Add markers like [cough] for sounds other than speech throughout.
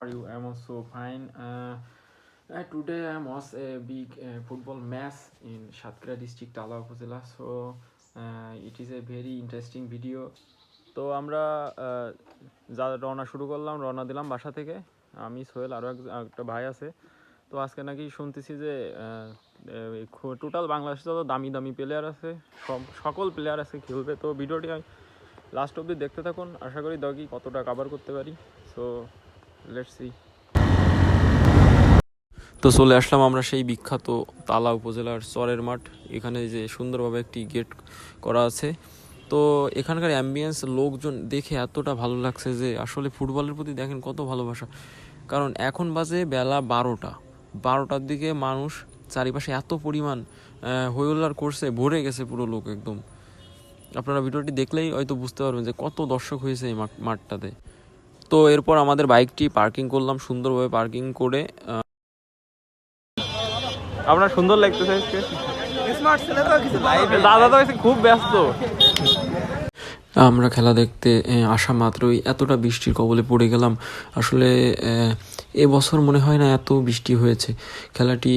are you? I'm also fine. Uh, uh, today I was a big uh, football match in Shatkara district, Tala Upazila. So uh, it is a very interesting video. তো আমরা আহ, যা রওনা শুরু করলাম রওনা দিলাম বাসা থেকে আমি সোহেল আরও একটা ভাই আছে তো আজকে নাকি শুনতেছি যে টোটাল বাংলাদেশে যত দামি দামি প্লেয়ার আছে সব সকল প্লেয়ার আছে খেলবে তো ভিডিওটি লাস্ট অবধি দেখতে থাকুন আশা করি দগি কতটা কাভার করতে পারি সো তো চলে আসলাম আমরা সেই বিখ্যাত তালা উপজেলার চরের মাঠ। এখানে যে সুন্দরভাবে একটি গেট করা আছে। তো এখানকার অ্যাম্বিয়েন্স লোকজন দেখে এতটা ভালো লাগছে যে আসলে ফুটবলের প্রতি দেখেন কত ভালোবাসা। কারণ এখন বাজে বেলা বারোটা। বারোটার দিকে মানুষ চারিপাশে এত পরিমাণ হইহুল্লার করছে, ভরে গেছে পুরো লোক একদম। আপনারা ভিডিওটি দেখলেই হয়তো বুঝতে পারবেন যে কত দর্শক হয়েছে এই মাঠ- মাঠটাতে। তো এরপর আমাদের বাইকটি পার্কিং করলাম সুন্দরভাবে পার্কিং করে আপনার সুন্দর লাগতেছে দাদা তো খুব ব্যস্ত। আমরা খেলা দেখতে আসা মাত্রই এতটা বৃষ্টির কবলে পড়ে গেলাম। আসলে এবছর মনে হয় না এত বৃষ্টি হয়েছে। খেলাটি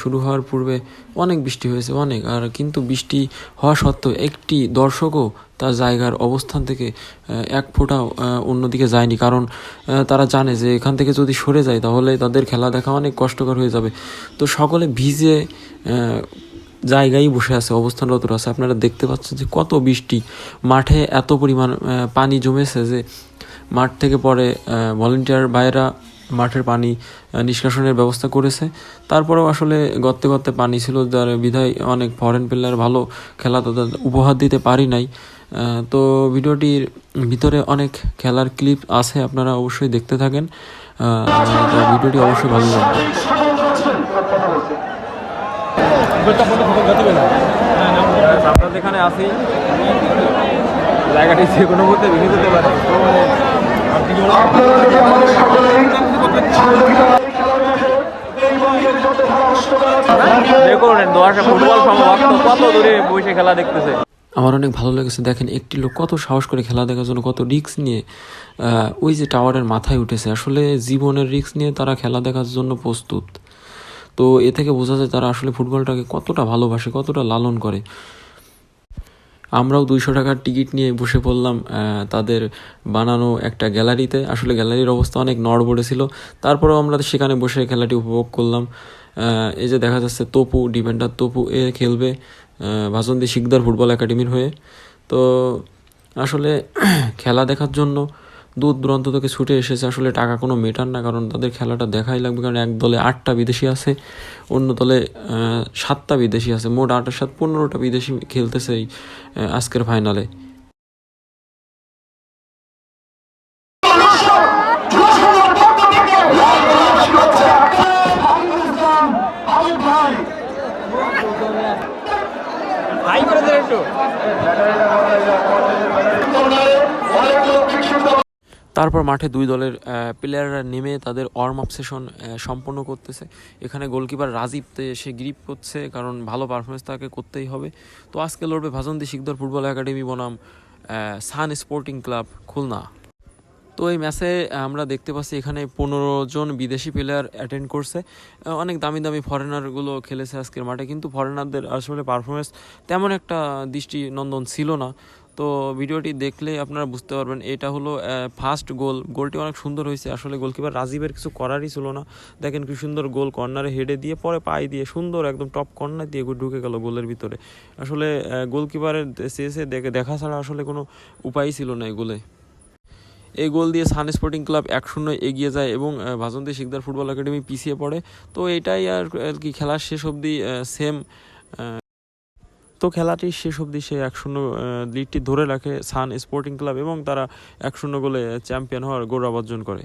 শুরু হওয়ার পূর্বে অনেক বৃষ্টি হয়েছে অনেক। আর কিন্তু বৃষ্টি হওয়া সত্ত্বেও একটি দর্শকও তার জায়গার অবস্থান থেকে এক ফোঁটাও এ, অন্যদিকে যায়নি। কারণ তারা জানে যে এখান থেকে যদি সরে যায় তাহলে তাদের খেলা দেখা অনেক কষ্টকর হয়ে যাবে। তো সকলে ভিজে জায়গায় বসে আছে অবস্থানরত আছে। আপনারা দেখতে পাচ্ছেন যে কত বৃষ্টি। মাঠে এত পরিমাণ পানি জমেছে যে মাঠ থেকে পরে ভলেন্টিয়ার ভাইয়েরা মাঠের পানি নিষ্কাশনের ব্যবস্থা করেছে। তারপরেও আসলে গর্তে গর্তে পানি ছিল, যার বিধায় অনেক ফরেন প্লেয়ার ভালো খেলা তাদের উপহার দিতে পারি নাই। তো ভিডিওটির ভিতরে অনেক খেলার ক্লিপ আছে, আপনারা অবশ্যই দেখতে থাকেন। ভিডিওটি অবশ্যই ভালো লাগবে। আমরা যেখানে আছি জায়গাটি যে কোনো মুহূর্তে ভেঙে যেতে পারে। আমার অনেক ভালো লেগেছে, দেখেন একটি লোক কত সাহস করে খেলা দেখার জন্য, কত রিক্স নিয়ে ওই যে টাওয়ারের মাথায় উঠেছে। আসলে জীবনের রিক্স নিয়ে তারা খেলা দেখার জন্য প্রস্তুত। তো এ থেকে বোঝা যায় তারা আসলে ফুটবলটাকে কতটা ভালোবাসে, কতটা লালন করে। আমরাও দুইশো টাকার টিকিট নিয়ে বসে পড়লাম তাদের বানানো একটা গ্যালারিতে। আসলে গ্যালারির অবস্থা অনেক নড়বড়ে ছিল। তারপরেও আমরা সেখানে বসে খেলাটি উপভোগ করলাম। এই যে দেখা যাচ্ছে তপু, ডিফেন্ডার তপু, এ খেলবে ভাসন্তী শিকদার ফুটবল একাডেমির হয়ে। তো আসলে [clears throat] খেলা দেখার জন্য দূর দূরান্ত থেকে ছুটে এসেছে, আসলে টাকা কোনো মেটার না, কারণ তাদের খেলাটা দেখাই লাগবে, কারণ এক দলে আটটা বিদেশি আছে, অন্য দলে সাতটা বিদেশি আছে, মোট আটের সাত, পনেরোটা বিদেশি খেলতেছে এই আজকের ফাইনালে তারপর মাঠে দুই দলের প্লেয়াররা নেমে তাদের ওয়ার্ম আপ সেশন সম্পন্ন করতেছে। এখানে গোলকিপার রাজীব সে গ্রিপ করছে, কারণ ভালো পারফরমেন্স তাকে করতেই হবে। তো আজকে লড়বে ভাজন্তি শিকদার ফুটবল একাডেমি বনাম সান স্পোর্টিং ক্লাব খুলনা। তো এই ম্যাচে আমরা দেখতে পাচ্ছি এখানে পনেরো জন বিদেশি প্লেয়ার অ্যাটেন্ড করছে। অনেক দামি দামি ফরেনারগুলো খেলেছে আজকের মাঠে, কিন্তু ফরেনারদের আসলে পারফরমেন্স তেমন একটা দৃষ্টি নন্দন ছিল না। তো ভিডিওটি দেখলে আপনারা বুঝতে পারবেন এটা হলো ফার্স্ট গোল গোলটি অনেক সুন্দর হয়েছে আসলে গোলকিপার রাজীবের কিছু করারই ছিল না। দেখেন কি সুন্দর গোল কর্নারে হেডে দিয়ে পরে পায়ে দিয়ে সুন্দর একদম টপ কর্নার দিয়ে ঢুকে গেল গোলের ভিতরে। আসলে গোলকিপারের শেষে দেখে দেখা ছাড়া আসলে কোনো উপায়ই ছিল না এই গোলে এই গোল দিয়ে সান স্পোর্টিং ক্লাব এক শূন্য এগিয়ে যায় এবং আহ, ভাসন্তী শিকদার ফুটবল একাডেমি পিছিয়ে পড়ে। তো এটাই আর কি খেলার শেষ অবধি সেম তো খেলাটি শেষ অবধি সে এক শূন্য লিডটি ধরে রাখে সান স্পোর্টিং ক্লাব এবং তারা এক শূন্য গোলে চ্যাম্পিয়ন হওয়ার গৌরব অর্জন করে।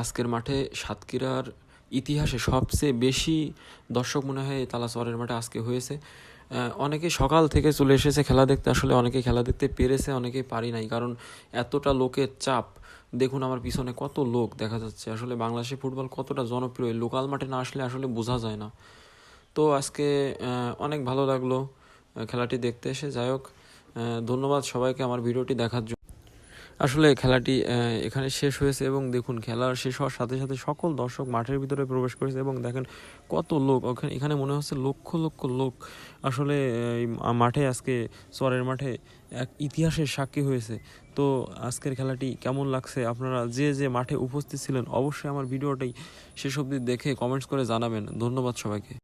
আজকের মাঠে সাতক্ষীরার ইতিহাসে সবচেয়ে বেশি দর্শক মনে হয় এই তালাচরের মাঠে আজকে হয়েছে। অনেকে সকাল থেকে চলে এসেছে খেলা দেখতে, আসলে অনেকে খেলা দেখতে পেরেছে অনেকে পারি নাই, কারণ এতটা লোকের চাপ। দেখুন আমার পিছনে কত লোক দেখা যাচ্ছে, আসলে বাংলাদেশে ফুটবল কতটা জনপ্রিয় লোকাল মাঠে না আসলে আসলে বোঝা যায় না। তো আজকে অনেক ভালো লাগল খেলাটি দেখতে এসে। যাই হোক ধন্যবাদ সবাইকে আমার ভিডিওটি দেখার জন্য। আসলে খেলাটি এখানে শেষ হয়েছে এবং দেখুন খেলা শেষ হওয়ার সাথে সাথে সকল দর্শক মাঠের ভিতরে প্রবেশ করেছে এবং দেখেন কত লোক, ওখানে, এখানে মনে হচ্ছে লক্ষ লক্ষ লোক আসলে মাঠে আজকে, চরের মাঠে এক ইতিহাসের সাক্ষী হয়েছে। তো আজকের খেলাটি কেমন লাগছে? আপনারা যে যে মাঠে উপস্থিত ছিলেন অবশ্যই আমার ভিডিওটাই শেষ অবধি দেখে কমেন্টস করে জানাবেন। ধন্যবাদ সবাইকে।